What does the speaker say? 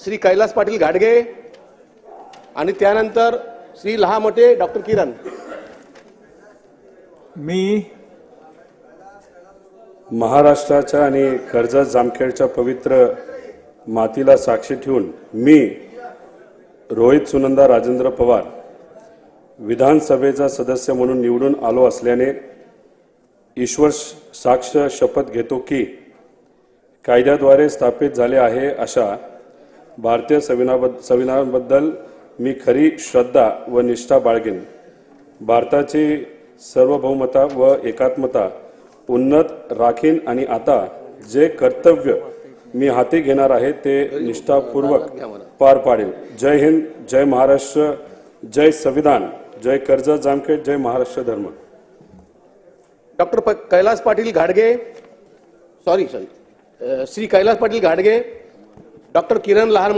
श्री कैलास पाटील घाडगे आणि त्यानंतर श्री लहामोठे डॉक्टर किरण. मी महाराष्ट्राच्या आणि कर्जत जामखेडच्या पवित्र मातीला साक्षी ठेवून मी रोहित सुनंदा राजेंद्र पवार विधानसभेचा सदस्य म्हणून निवडून आलो असल्याने ईश्वर साक्ष शपथ घेतो की कायद्याद्वारे स्थापित झाले आहे अशा भारतीय संविधानाबद्द संविधानाबद्दल मी खरी श्रद्धा व निष्ठा बाळगेन. भारताची सार्वभौमता व एकात्मता उन्नत राखीन आणि आता जे कर्तव्य मी हाती घेणार आहे ते निष्ठापूर्वक पार पाडेल. जय हिंद जय महाराष्ट्र जय संविधान जय कर्ज जामखेड जय महाराष्ट्र धर्म. डॉक्टर कैलास पाटील घाडगे सॉरी सॉरी श्री कैलास पाटील घाडगे डॉक्टर किरण लहान